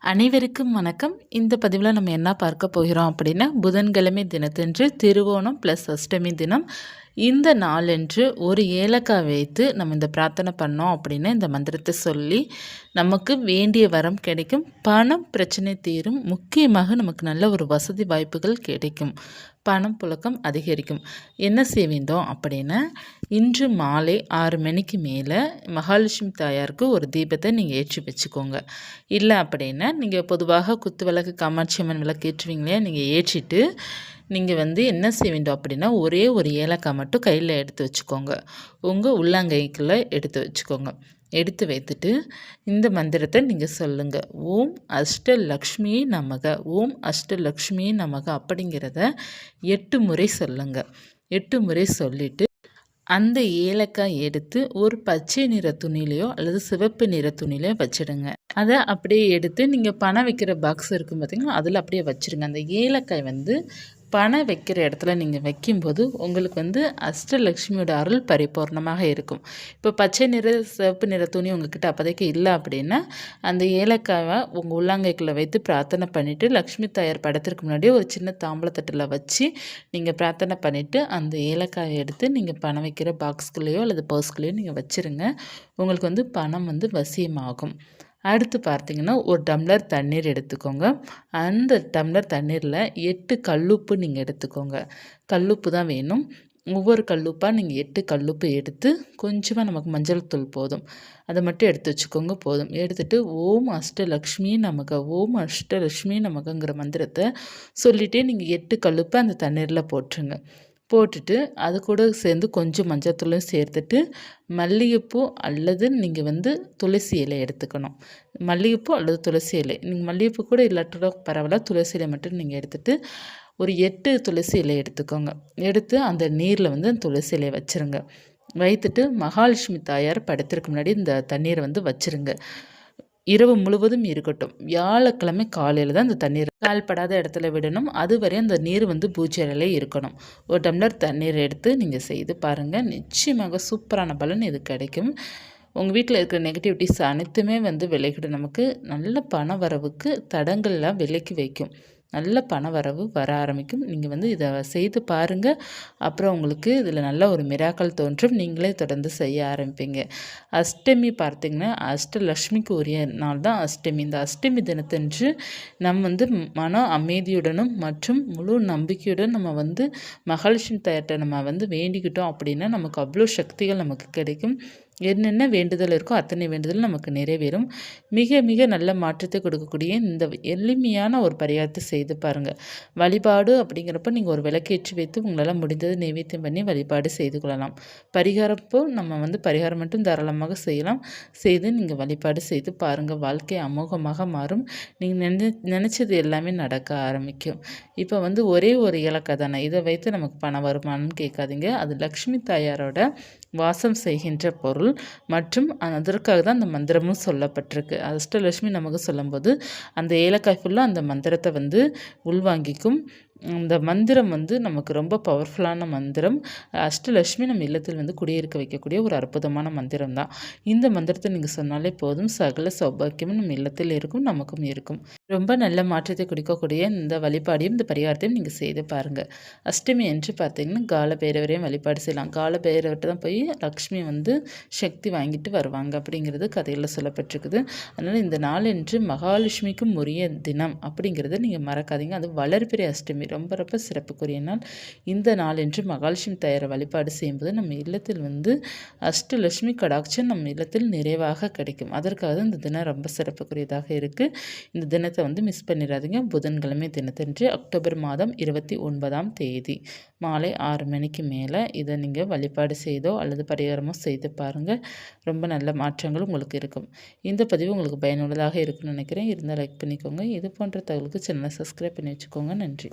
அனைவருக்கும் வணக்கம். இந்த பதிவில் நம்ம என்ன பார்க்க போகிறோம் அப்படின்னா புதன்கிழமை தினத்தன்று திருவோணம் ப்ளஸ் அஷ்டமி தினம் இந்த நாளன்று ஒரு ஏலக்காய் வைத்து நம்ம இந்த பிரார்த்தனை பண்ணோம் அப்படின்னு இந்த மந்திரத்தை சொல்லி நமக்கு வேண்டிய வரம் கிடைக்கும். பணம் பிரச்சனை தீரும். முக்கியமாக நமக்கு நல்ல ஒரு வசதி வாய்ப்புகள் கிடைக்கும். பணம் புழக்கம் அதிகரிக்கும். என்ன செய்வீந்தோம் அப்படின்னா இன்று மாலை ஆறு மணிக்கு மேலே மகாலட்சுமி தாயாருக்கு ஒரு தீபத்தை நீங்கள் ஏற்றி வச்சுக்கோங்க. இல்லை அப்படின்னா நீங்கள் பொதுவாக குத்து விளக்கு காமாட்சி அம்மன் விளக்கு ஏற்றுவீங்களே நீங்கள் ஏற்றிட்டு நீங்கள் வந்து என்ன செய்ய வேண்டும் அப்படின்னா ஒரே ஒரு ஏலக்காய் மட்டும் கையில் எடுத்து வச்சுக்கோங்க. உங்கள் உள்ளங்கைக்குள்ளே எடுத்து வச்சுக்கோங்க. எடுத்து வைத்துட்டு இந்த மந்திரத்தை நீங்கள் சொல்லுங்கள் ஓம் அஷ்டலக்ஷ்மி நமக. ஓம் அஷ்டலக்ஷ்மி நமக அப்படிங்கிறத எட்டு முறை சொல்லுங்கள் எட்டு முறை சொல்லிவிட்டு அந்த ஏலக்காய் எடுத்து ஒரு பச்சை நிற துணிலையோ அல்லது சிவப்பு நிற துணிலையோ வச்சிடுங்க. அதை அப்படியே எடுத்து நீங்கள் பணம் வைக்கிற பாக்ஸ் இருக்கும் பார்த்திங்கன்னா அதில் அப்படியே வச்சுருங்க அந்த ஏலக்காய் வந்து பணம் வைக்கிற இடத்துல நீங்கள் வைக்கும்போது உங்களுக்கு வந்து அஷ்டலக்ஷ்மியோட அருள் பரிபூர்ணமாக இருக்கும். இப்போ பச்சை நிற சிவப்பு நிற துணி உங்ககிட்ட அப்போதைக்கு இல்லை அப்படின்னா அந்த ஏலக்காவை உங்கள் உள்ளாங்கைக்குள்ளே வைத்து பிரார்த்தனை பண்ணிவிட்டு லக்ஷ்மி தாயார் படத்திற்கு முன்னாடியே ஒரு சின்ன தாம்பளத்தட்டில் வச்சு நீங்கள் பிரார்த்தனை பண்ணிவிட்டு அந்த ஏலக்காயை எடுத்து நீங்கள் பணம் வைக்கிற பாக்ஸ்குள்ளேயோ அல்லது பர்ஸ்குள்ளேயோ நீங்கள் வச்சுருங்க. உங்களுக்கு வந்து பணம் வந்து வசியமாகும். அடுத்து பார்த்திங்கன்னா ஒரு டம்ளர் தண்ணீர் எடுத்துக்கோங்க. அந்த டம்ளர் தண்ணீரில் எட்டு கல்லுப்பு நீங்கள் எடுத்துக்கோங்க. கல்லுப்பு தான் வேணும். ஒவ்வொரு கல்லுப்பாக நீங்கள் எட்டு கல்லுப்பு எடுத்து கொஞ்சமாக நமக்கு மஞ்சள் தூள் போதும். அதை மட்டும் எடுத்து வச்சுக்கோங்க போதும். எடுத்துகிட்டு ஓம் அஷ்டலக்ஷ்மி நமக்கு ஓம் அஷ்டலக்ஷ்மி நமக்குங்கிற மந்திரத்தை சொல்லிகிட்டே நீங்கள் எட்டு கல்லுப்பை அந்த தண்ணீரில் போட்டுருங்க. போட்டுட்டு அது கூட சேர்ந்து கொஞ்சம் மஞ்சத்தூளையும் சேர்த்துட்டு மல்லிகைப்பூ அல்லது நீங்கள் வந்து துளசி இலை எடுத்துக்கணும். மல்லிகைப்பூ அல்லது துளசி இலை. நீங்கள் மல்லிகைப்பூ கூட இல்லாட்டோட பரவாயில்ல. துளசி இலை மட்டும் நீங்கள் எடுத்துகிட்டு ஒரு எட்டு துளசி இலை எடுத்துக்கோங்க. எடுத்து அந்த நீரில் வந்து துளசி இலையை வச்சுருங்க. வைத்துட்டு மகாலட்சுமி தாயார் படத்திற்கு முன்னாடி இந்த தண்ணீரை வந்து வச்சுருங்க. இரவு முழுவதும் இருக்கட்டும். வியாழக்கிழமை காலையில் தான் இந்த தண்ணீர் கால்படாத இடத்துல விடணும். அதுவரை அந்த நீர் வந்து பூச்சியிலே இருக்கணும். ஒரு டம்ளர் தண்ணீர் எடுத்து நீங்கள் செய்து பாருங்கள் நிச்சயமாக சூப்பரான பலன் இது கிடைக்கும். உங்கள் வீட்டில் இருக்கிற நெகட்டிவிட்டிஸ் அனைத்துமே வந்து விலகிடும் நமக்கு நல்ல பண வரவுக்கு தடங்கள்லாம் விலைக்கு வைக்கும். நல்ல பண வரவு வர ஆரம்பிக்கும். நீங்கள் வந்து இதை செய்து பாருங்கள் அப்புறம் உங்களுக்கு இதில் நல்ல ஒரு மிராக்கள் தோன்றும். நீங்களே தொடர்ந்து செய்ய ஆரம்பிப்பீங்க. அஷ்டமி பார்த்திங்கன்னா அஷ்டலக்ஷ்மிக்கு உரிய நாள் தான் அஷ்டமி. இந்த அஷ்டமி தினத்தன்று நம்ம வந்து மன அமைதியுடனும் மற்றும் முழு நம்பிக்கையுடன் நம்ம வந்து மகாலட்சுமி தயாரிட்ட நம்ம வந்து வேண்டிக்கிட்டோம் அப்படின்னா நமக்கு அவ்வளோ சக்திகள் நமக்கு கிடைக்கும். என்னென்ன வேண்டுதல் இருக்கோ அத்தனை வேண்டுதல் நமக்கு நிறைவேறும். மிக மிக நல்ல மாற்றத்தை கொடுக்கக்கூடிய இந்த எளிமையான ஒரு பரிகாரத்தை செய்து பாருங்கள் வழிபாடு அப்படிங்கிறப்ப நீங்கள் ஒரு விளக்கேற்றி வைத்து உங்களால் முடிந்தது நைவேத்தியம் பண்ணி வழிபாடு செய்து கொள்ளலாம். பரிகாரப்போ நம்ம வந்து பரிகாரம் மட்டும் தாராளமாக செய்யலாம். செய்து நீங்கள் வழிபாடு செய்து பாருங்கள் வாழ்க்கை அமோகமாக மாறும். நீங்கள் நினை நினச்சது எல்லாமே நடக்க ஆரம்பிக்கும். இப்போ வந்து ஒரே ஒரு இலக்கை தானே. இதை வைத்து நமக்கு பணம் வருமானம்னு கேட்காதீங்க. அது லக்ஷ்மி தாயாரோட வாசம் செய்கின்ற பொருள். மற்றும் அதற்காக தான் அந்த மந்திரமும் சொல்லப்பட்டிருக்கு. அஷ்டலட்சுமி நமக்கு சொல்லும்போது அந்த ஏலக்காய் ஃபுல்லாக அந்த மந்திரத்தை வந்து உள்வாங்கிக்கும். இந்த மந்திரம் வந்து நமக்கு ரொம்ப பவர்ஃபுல்லான மந்திரம். அஷ்டலட்சுமி நம்ம இல்லத்தில் வந்து குடியிருக்க வைக்கக்கூடிய ஒரு அற்புதமான மந்திரம் தான் இந்த மந்திரத்தை நீங்கள் சொன்னாலே போதும் சகல சௌபாக்கியமும் நம்ம இல்லத்தில் இருக்கும் நமக்கும் இருக்கும். ரொம்ப நல்ல மாற்றத்தை கொடுக்கக்கூடிய இந்த வழிபாடையும் இந்த பரிகாரத்தையும் நீங்கள் செய்து பாருங்கள் அஷ்டமி என்று பார்த்தீங்கன்னா கால பைரவரையும் வழிபாடு செய்யலாம். கால பைரவர்கிட்ட தான் போய் லக்ஷ்மி வந்து சக்தி வாங்கிட்டு வருவாங்க அப்படிங்கிறது கதையில் சொல்லப்பட்டிருக்குது. அதனால் இந்த நாள் என்று மகாலட்சுமிக்கும் உரிய தினம் அப்படிங்கிறத நீங்கள் மறக்காதீங்க. அது வளர்பிறை அஷ்டமி. ரொம்ப ரொம்ப சிறப்புக்குரிய நாள். இந்த நாள் என்று மகாலட்சுமி தயாரை வழிபாடு செய்யும்போது நம்ம இல்லத்தில் வந்து அஷ்டலட்சுமி கடாட்சம் நம்ம இல்லத்தில் நிறைவாக கிடைக்கும். அதற்காக இந்த தினம் ரொம்ப சிறப்புக்குரியதாக இருக்குது இந்த தினத்தை வந்து மிஸ் பண்ணிடாதீங்க புதன்கிழமை தினத்தன்று அக்டோபர் மாதம் இருபத்தி ஒன்பதாம் தேதி மாலை ஆறு மணிக்கு மேலே இதை நீங்கள் வழிபாடு செய்தோ அல்லது பரிகாரமோ செய்து பாருங்கள் ரொம்ப நல்ல மாற்றங்கள் உங்களுக்கு இருக்கும். இந்த பதிவு உங்களுக்கு பயனுள்ளதாக இருக்குன்னு நினைக்கிறேன். இருந்தால் லைக் பண்ணிக்கோங்க. இது போன்ற தகவலுக்கு சேனலை சப்ஸ்கிரைப் பண்ணி வச்சுக்கோங்க. நன்றி.